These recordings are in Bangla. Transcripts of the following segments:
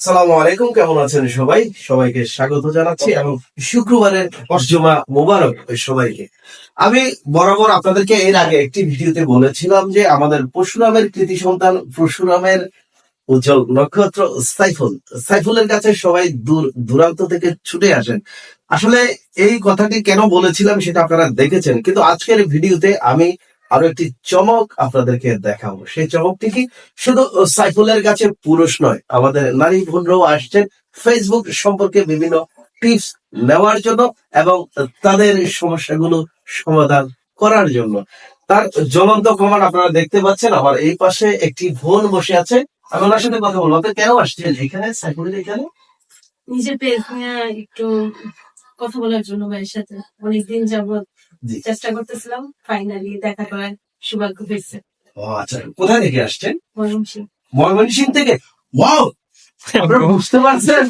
সালামু আলাইকুম, কেমন আছেন সবাই? সবাইকে স্বাগত জানাচ্ছি এবং শুক্রবারের অর্জমা মোবারক সবাইকে। আমি বরাবর আপনাদেরকে এর আগে একটি ভিডিওতে বলেছিলাম যে আমাদের পরশুরামের কৃতি সন্তান পরশুরামের উজ্জ্বল নক্ষত্র সাইফুল। সাইফুলের কাছে সবাই দূর, দূরান্ত থেকে ছুটে আসেন। আসলে এই কথাটি কেন বলেছিলাম সেটা আপনারা দেখেছেন, কিন্তু আজকের ভিডিওতে আমি আরও একটি চমক আপনাদেরকে দেখাবো। সেই চমকটি কি? শুধু সাইফুলের কাছে পুরুষ নয়, আমাদের নারী বোনরাও আসছেন ফেসবুক সম্পর্কে বিভিন্ন টিপস নেওয়ার জন্য এবং তাদের সমস্যাগুলো সমাধান করার জন্য। তার জ্বলন্ত প্রমাণ আপনারা দেখতে পাচ্ছেন, আমার এই পাশে একটি বোন বসে আছে। আমি ওনার সাথে কথা বলব, আপনি কেন আসছেন এখানে, সাইফুলের এখানে? নিজের পেজ একটু কথা বলার জন্য ভাইয়ের সাথে অনেকদিন যাবত চেষ্টা করতেছিলাম ফাইনালি দেখা করার সৌভাগ্য হয়েছে। ও আচ্ছা কোথায় থেকে আসছেন? ময়মনসিং ময়মনসিং থেকে? ওয়াও! আপনারা বুঝতে পারছেন?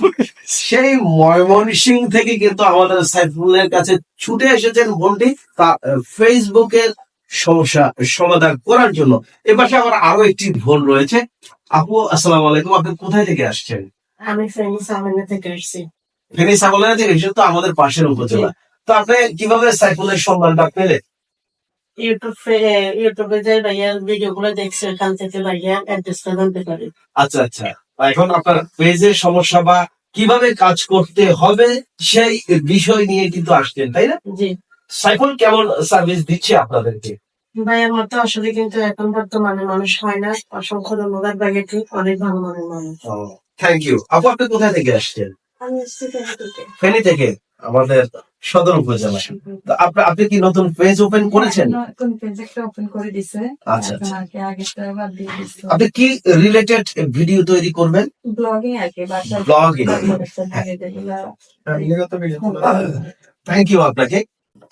সেই ময়মনসিং থেকে কিন্তু আমাদের সাইফুলের কাছে ছুটে এসেছেন বোনটি তা ফেসবুকের সমস্যা সমাধান করার জন্য। এ পাশে আমার আরও একটি বোন রয়েছে। আপু আসসালামু আলাইকুম। আপনি কোথায় থেকে আসছেন? আমি ফ্রেন্ড সামনে থেকে আসছি। ফেনী সাগলেরা থেকে এসে তো আমাদের পাশের উপজেলা। তো আপনি কীভাবে সাইফুলের সম্মানটা পেলেন? ইউটিউব ইউটিউবে যে ভিডিও গুলো দেখছে ওখান থেকে ভাইয়া অ্যাড্রেসটা জানতে পারি। আচ্ছা আচ্ছা। এখন আপনার পেজের সমস্যা বা কীভাবে কাজ করতে হবে সেই বিষয় নিয়ে কিন্তু আসছেন তাই না? জি। সাইফুল কেমন সার্ভিস দিচ্ছে আপনাদেরকে? ভাইয়ার মতো আসলে কিন্তু এখন বর্তমানে মানুষ হয় না। অসংখ্য ধন্যবাদ ভাইয়াকে অনেক ভালো মনের মানুষ। থ্যাংক ইউ আপু আপনি কোথায় থেকে আসছেন? আমি ফেনী থেকে। আমাদের সদর উপজেলা। তো আপনি আপনি কি নতুন পেজ ওপেন করেছেন? নতুন পেজ একটা ওপেন করে দিছে। আচ্ছা, এখন আগেরটা বাদ দিয়ে দিছে। আপনি কি রিলেটেড ভিডিও তৈরি করবেন? ব্লগিং আর কি বাচ্চা Blogging. থ্যাংক ইউ আপনাকে।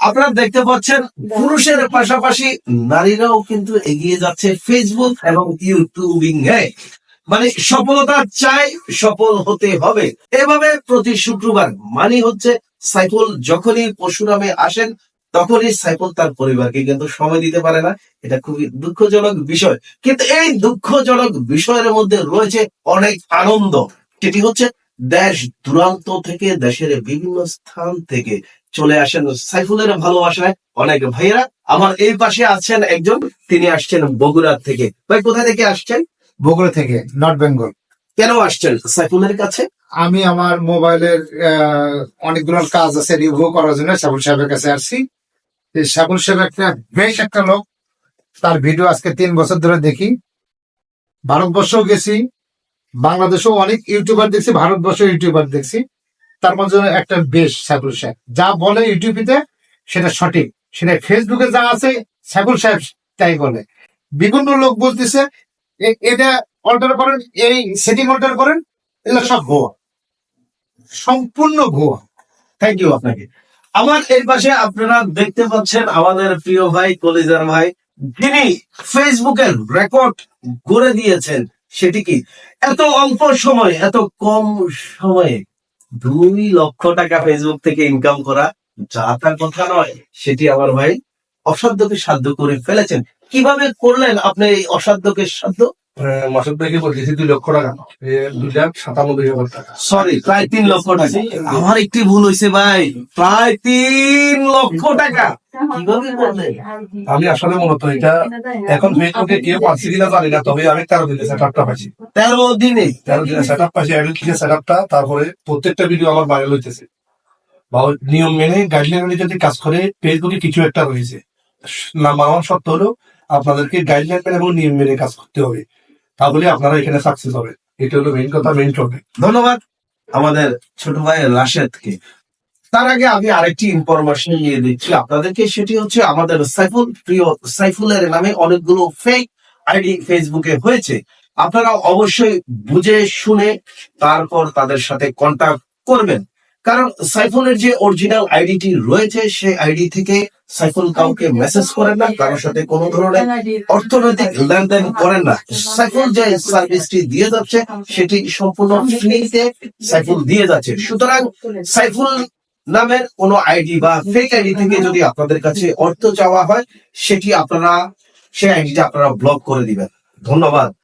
আপনারা দেখতে পাচ্ছেন পুরুষের পাশাপাশি নারীরাও কিন্তু এগিয়ে যাচ্ছে ফেসবুক এবং ইউটিউবিং এ মানে সফলতা চাই সফল হতে হবে। এভাবে প্রতি শুক্রবার মানে হচ্ছে সাইফুল যখনই পরশুরামে আসেন, তখনই সাইফুল তার পরিবারকে কিন্তু সময় দিতে পারে না। এটা খুবই দুঃখজনক বিষয়। কিন্তু এই দুঃখজনক বিষয়ের মধ্যে রয়েছে অনেক আনন্দ। যেটি হচ্ছে দেশ দূরান্ত থেকে দেশের বিভিন্ন স্থান থেকে চলে আসেন সাইফুলের ভালোবাসায় অনেক ভাইয়েরা। আমার এই পাশে আছেন একজন, তিনি আসছেন বগুড়া থেকে। ভাই, কোথা থেকে আসছেন? বগুড়া থেকে, নর্থ বেঙ্গল। কেন আসছেন? সাইফুলের কাছে? আমি আমার মোবাইলের অনেকগুলো কাজ আছে, রিভিউ করার জন্য সাবুল সাহেবের কাছে আসছি। সাবুল সাহেব একটা বেশ একটা লোক, তার ভিডিও আজকে তিন বছর ধরে দেখি। ভারতবর্ষও গেছি, বাংলাদেশেও অনেক ইউটিউবার দেখছি ভারতবর্ষ ইউটিউবার দেখছি। তার মধ্যে একটা বেশ সাইফুল সাহেব। যা বলে ইউটিউবিতে, সেটা সঠিক। সেটা ফেসবুকে যা আছে, সাইফুল সাহেব তাই বলে। বিভিন্ন লোক বলতেছে এটা অল্টার করেন, এই সেটিং অল্টার করেন, এগুলো সব ভুয়া। সম্পূর্ণ ভুয়া। থ্যাংক ইউ আপনাকে। আমার এর পাশে আপনারা দেখতে পাচ্ছেন আমাদের প্রিয় ভাই, কলিজার ভাই, যিনি ফেসবুকের রেকর্ড করে দিয়েছেন। সেটি কি? এত অল্প সময়, এত কম সময়ে দুই লক্ষ টাকা ফেসবুক থেকে ইনকাম করা যা তার কথা নয়, সেটি আমার ভাই অসাধ্যকে সাধ্য করে ফেলেছেন। কীভাবে করলেন আপনি এই অসাধ্যকে সাধ্য? মাসের থেকে বলতেছি দুই লক্ষ টাকা দুই লাখ সাতানব্বই হাজার টাকা। সরি প্রায় তিন লক্ষ টাকা। আমার একটি ভুল হয়েছে ভাই। প্রায় তিন লক্ষ টাকা। আমি আসলে মূলত এটা এখন ফেসবুকে গিয়ে পাচ্ছি কিনা জানি না তবে আমি তেরো দিনে সেট আপটা পাইছি। তেরো দিনে? তেরো দিনে সেট আপ পাইছি থেকে সেট আপটা তারপরে প্রত্যেকটা ভিডিও আমার ভাইরাল হইতেছে। বা নিয়ম মেনে গাইডলাইন অনুযায়ী কাজ করে ফেসবুকে কিছু একটা রয়েছে। না মানার সত্য হলো আপনাদেরকে গাইডলাইন মেনে এবং নিয়ম মেনে কাজ করতে হবে। তাহলে আপনারা এখানে সাকসেস হবে। এটা হলো মেইন কথা মেইন টপিক ধন্যবাদ আমাদের ছোট ভাই রাশেদকে। তার আগে আমি আরেকটি ইনফরমেশন নিয়ে দিচ্ছি আপনাদেরকে। সেটি হচ্ছে আমাদের সাইফুল, প্রিয় সাইফুলের নামে অনেকগুলো ফেক আইডি ফেসবুকে হয়েছে। আপনারা অবশ্যই বুঝে শুনে তারপর তাদের সাথে কন্টাক্ট করবেন। কারণ সাইফুলের যে অরিজিনাল আইডিটি রয়েছে, সেই আইডি থেকে সাইফুল কাউকে মেসেজ করেন না, কারোর সাথে কোনো ধরনের অর্থনৈতিক লেনদেন করেন না। সাইফুল যে সার্ভিসটি দিয়ে যাচ্ছে, সেটি সম্পূর্ণ ফ্রিতে সাইফুল দিয়ে যাচ্ছে। সুতরাং সাইফুল নামের কোন আইডি বা ফেক আইডি থেকে যদি আপনাদের কাছে অর্থ চাওয়া হয়, সেটি আপনারা, সেই আইডিটা আপনারা ব্লক করে দিবেন। ধন্যবাদ।